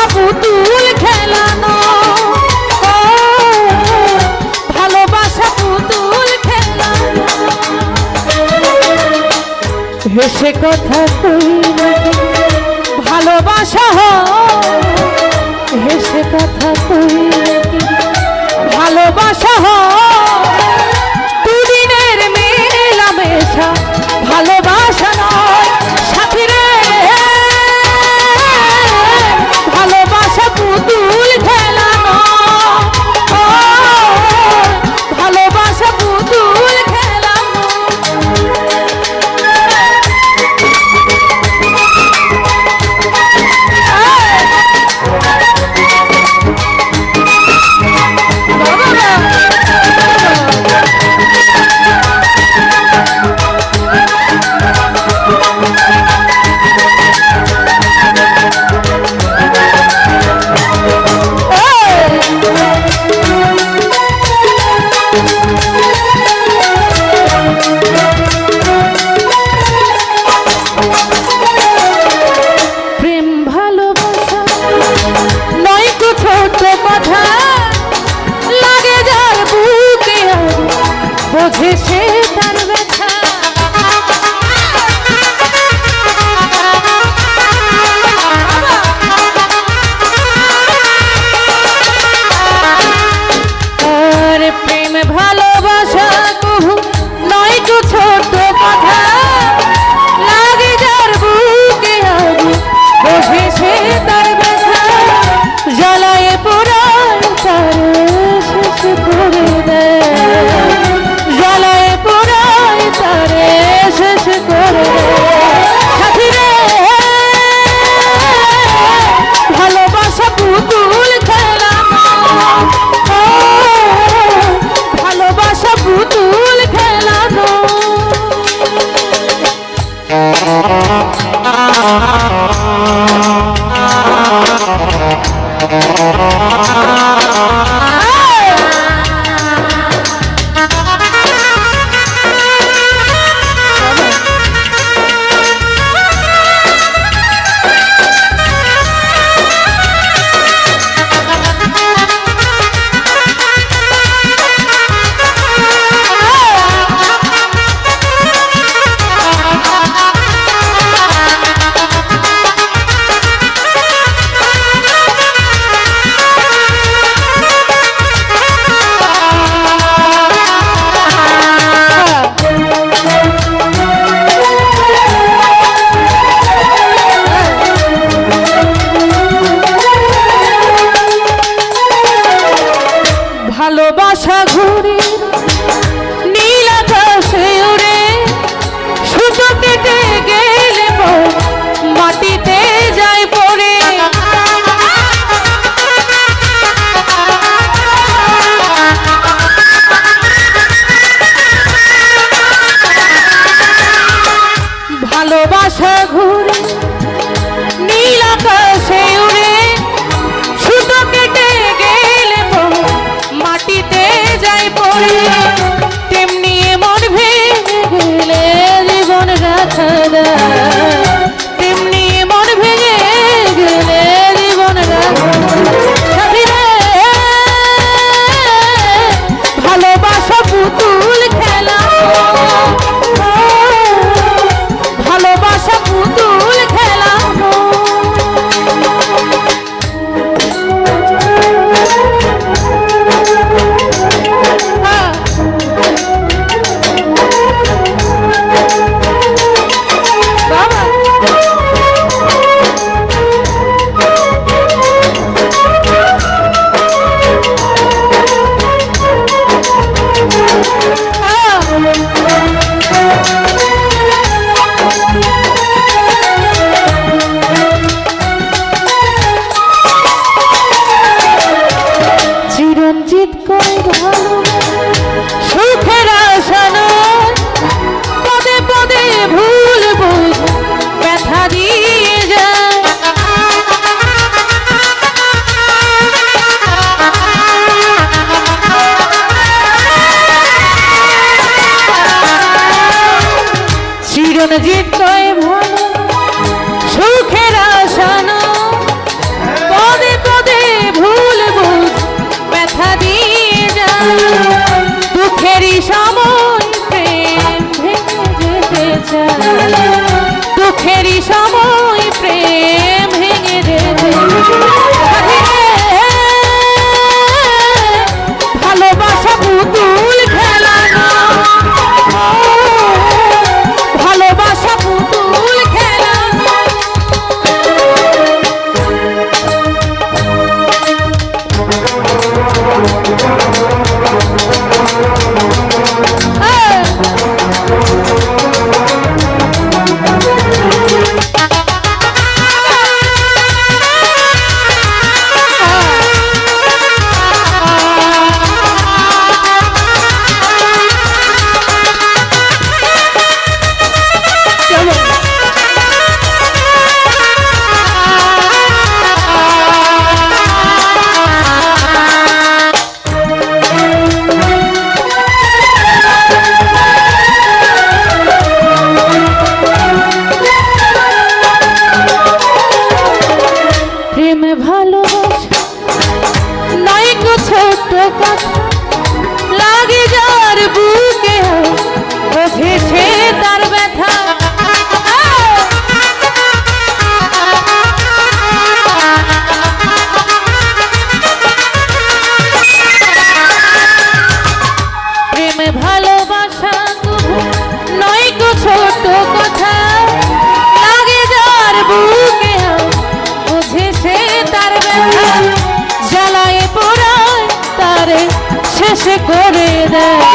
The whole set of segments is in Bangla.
খেলা পুতুল খেলানো ভালোবাসা পুতুল খেলানো হেসে কথা ভালোবাসা হেসে কথা ভালোবাসা হয়? ভালোবাসে। ছোট শেষ করে দেয়।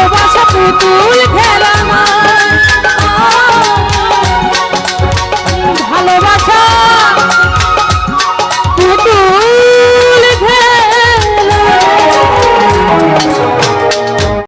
ভালোবাসা পুতুল খেলা না।